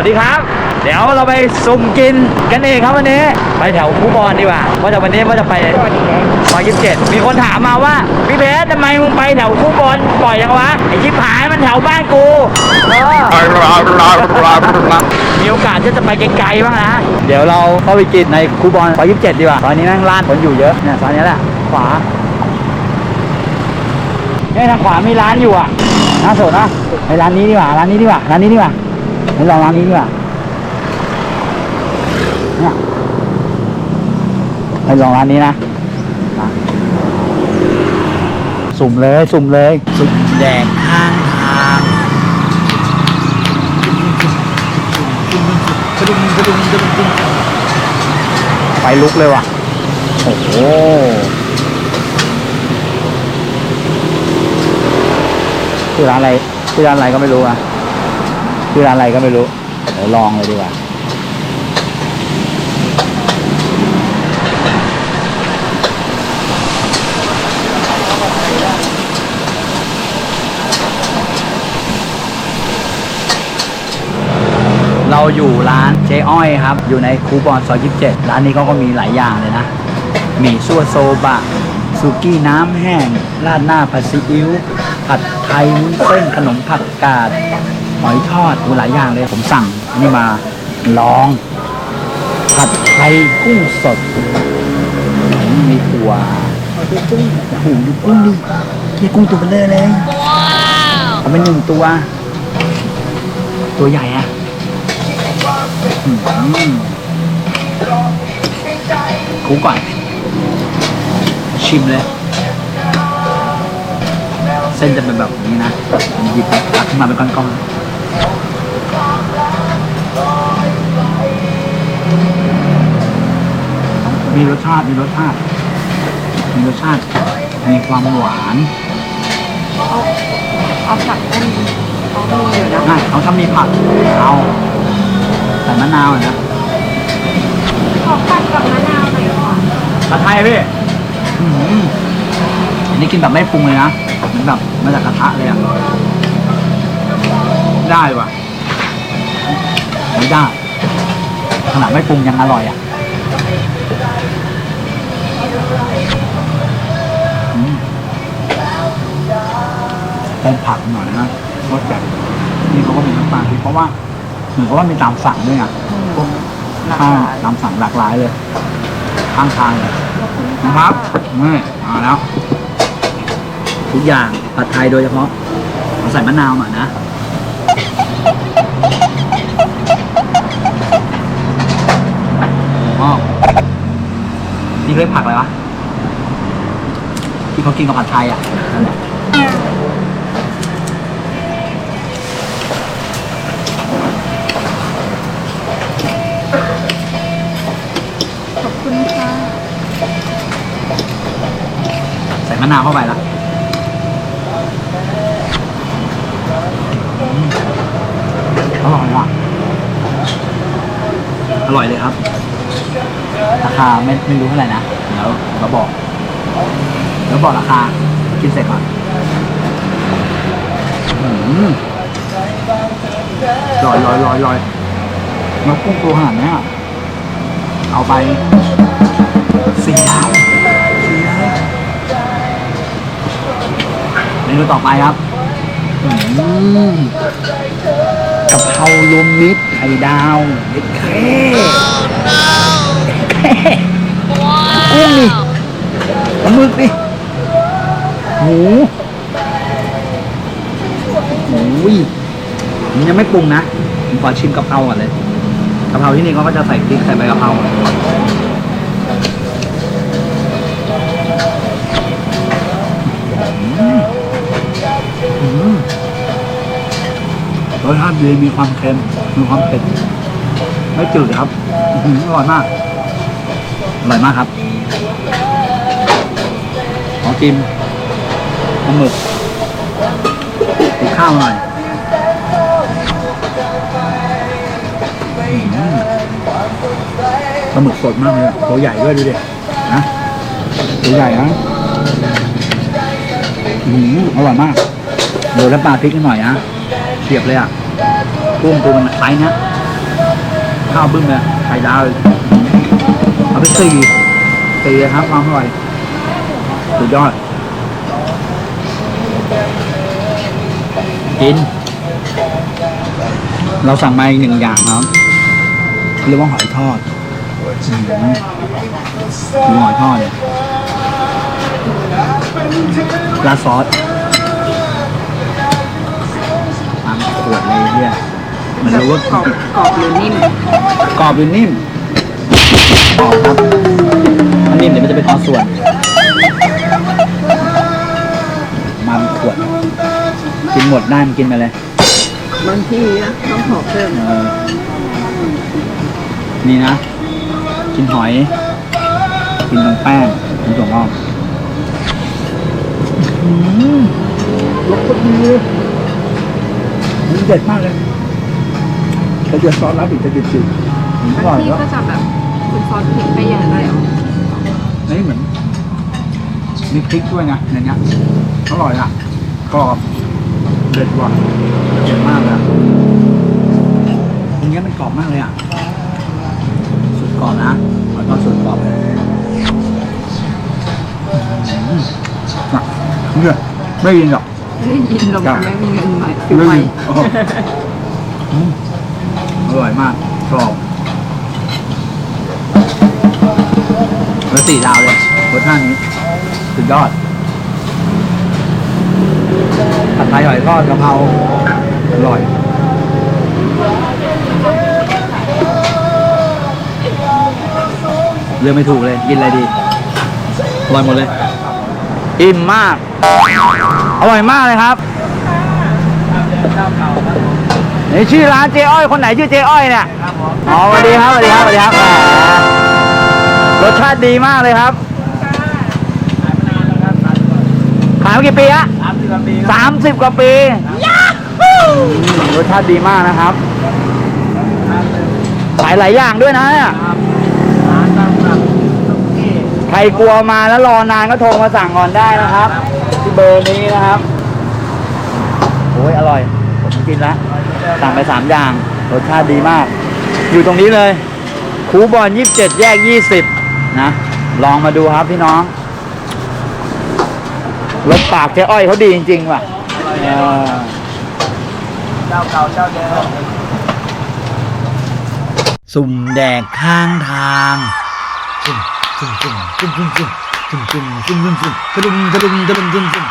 วัสดีครับ เดี๋ยวเราไปสุ่มกินกันเองครับวันนี้ ไปแถวคูบอลดีกว่าว่าจะวันนี้ว่าจะไปซอยยี่สิบเจ็ดมีคนถามมาว่าพี่เพชรทำไมมึงไปแถวคูบอลบ่อยจังวะไอชิบหายมันแถวบ้านกูเออมีโอกาสที่จะไปไกลๆบ้างนะ เดี๋ยวเราเข้าไปกินในคูบอลซอยยี่สิบเจ็ดดีกว่าซอยนี้แม่งร้านคนอยู่เยอะเนี่ยซอยนี้แหละขวาเนี่ยทางขวามีร้านอยู่อะน่าสนนะไปร้านนี้ดีกว่าร้านนี้ดีกว่าร้านนี้ดีกว่า ไปลองร้านนี้ดีกว่าเนี่ยไปลองร้านนี้นะ สุ่มเลย สุ่มเลย สุ่มแดงข้างทางไฟลุกเลยว่ะ โอ้โหชื่อร้านอะไรชื่อร้านอะไรก็ไม่รู้อะ ชื่อร้านอะไรก็ไม่รู้เดี๋ยวลองเลยดีกว่าเราอยู่ร้านเจ๊อ้อยครับ อยู่ในคูบอนซอย27 ร้านนี้เขาก็มีหลายอย่างเลยนะ มีซั่วโซบะสุกี้น้ำแห้ง ราดหน้าผัดซีอิ๊ว ผัดไทยวุ้นเส้นขนมผักกาด หอยทอดมีหลายอย่างเลยผมสั่งอันนี้มาลอง ผัดไทยกุ้งสดอืมมีถั่วกุ้งโอ้โหดูกุ้งดิเกียกุ้งตัวเบลอเลยเอาเป็นหนึ่งตัว ตัวใหญ่อะอืมคูก่อน ชิมเลยเส้นจะเป็นแบบนี้นะหยิบตักขึ้นมาเป็นก้อนๆ มีรสชาติ มีรสชาติ มีรสชาติ มีความหวานเอาผักอันนี้เอามีอยู่นะง่ายเอาถ้ามีผัก เอาใส่มะนาวหน่อยนะขอผัดกับมะนาวหน่อยก่อนผัดไทยอะพี่อื้อหืออันนี้กินแบบไม่ปรุงเลยนะเหมือนแบบมาจากกระทะเลยอะ ได้ว่ะ ไม่ได้ ขนาดไม่ปรุงยังอร่อยอะอืมเติมผักหน่อยนะรสแบบนี่เขาก็มีน้ำตาลพริกเพราะว่าเหมือนกับว่ามีตามสั่งด้วยอะพวกข้าวตามสั่งหลากหลายเลยข้างทางเลยนะครับนี่มาแล้ว ทุกอย่างผัดไทยโดยเฉพาะเราใส่มะนาวหน่อยนะอ๋อ นี่เรียกผักอะไรวะที่เขากินกับผัดไทยอะนั่นแหละขอบคุณค่ะ ใส่มะนาวเข้าไปละอืมอร่อยว่ะอร่อยเลยครับ ราคาไม่ไม่รู้เท่าไหร่นะเดี๋ยวเราบอกเดี๋ยวบอกราคากินเสร็จก่อนอืมลอยลอยลอยลอยนกกุ้งตัวขนาดนี้เอาไปสี่ดาวสี่ดาวเมนูต่อไปครับอืมกะเพรารวมมิตรไข่ดาวเด็ดแค่ กุ้งดิปลาหมึกดิหมูหมูยมันยังไม่ปรุงนะผมขอชิมกะเพราก่อนเลยกะเพราที่นี่เขาก็จะใส่พริกใส่ใบกะเพราอืมรสชาติดีมีความเค็มมีความเผ็ดไม่จืดครับอร่อยมาก ร่อยมากครับ ขอกินปลาหมึกกินข้าวหน่อยปลาหมึกสดมากเลย ตัวใหญ่ด้วยดูดินะตัวใหญ่นะอืมอร่อยมากโรยน้ำปลาพริกนิดหน่อยนะเฉียบเลยอะกุ้งตัวมันไซส์นี้ยข้าวบึ้มเลยไข่ดาวเลย เอาไปสี่สี่ครับความอร่อยสุดยอด กิน เราสั่งมาอีกหนึ่งอย่างครับเรียกว่าหอยทอดอืมดูหอยทอดเลยราดซอสตามขวดเลยเนี่ยมันรู้ว่ากรอบกรอบหรือนิ่ม กรอบหรือนิ่ม กรอบครับถ้านิ่มเดี๋ยวมันจะเป็นออส่วนมาเป็นขวด กินหมดได้มันกินไปเลยบางที่นะต้องขอเพิ่มเออนี่นะ กินหอย กินตรงแป้งกินตรงอ้อมรสคนดีเลยมันเด็ดมากเลยถ้าเกิดซอสรับอีกจะจืดๆอร่บาองยที่แล้วก็จะแบบ คุณซอสพริกไปอย่างไรอะนี่เหมือนมีพริกด้วยนะในเนี้ยอร่อยอะกรอบเด็ดว่ะเด็ดมากเลยอะตรงเนี้ยมันกรอบมากเลยอะสุดกรอบนะขอต้อนสุดกรอบเลยอืมน่ะเนี่ยไม่ยินหรอกได้ยินลมครับไม่มีเงินใหม่ซื้อไม่ใหม่ยินโอ้โหอืมอร่อยมากกรอบ แล้วสี่ดาวเลยรสชาตินี้สุดยอดผัดไทยหอยทอดกะเพราอร่อยเลือกไม่ถูกเลยกินอะไรดีอร่อยหมดเลยอิ่มมาก อร่อยมากเลยครับนี่ชื่อร้านเจ๊อ้อยคนไหนชื่อเจ๊อ้อยเนี่ยอ๋อสวัสดีครับสวัสดีครับสวัสดีครับ สชาติดีมากเลยครับ ขายมากี่ปีฮะสามสิบกว่าปีอืมรสชาติดีมากนะครับ ขายหลายอย่างด้วยนะเนี่ยใครกลัวมาแล้วรอนานก็โทรมาสั่งก่อนได้นะครับ ที่เบอร์นี้นะครับโอ้ยอร่อย ผมกินแล้วสั่งไปสามอย่าง รสชาติดีมาก อยู่ตรงนี้เลยคูบอลยี่สิบเจ็ดแยกยี่สิบ นะ ลองมาดูครับพี่น้องรสปากเจ๊อ้อยเขาดีจริงๆว่ะเจ้าเก่าเจ้าเดิมสุ่มแดกข้างทางจุ่มจุ่มจุ่มจุ่มจุ่มจุ่มจุ่มจุ่มจุ่มจุ่มจุ่มจุ่มจุ่มจุ่มจุ่มจุ่ม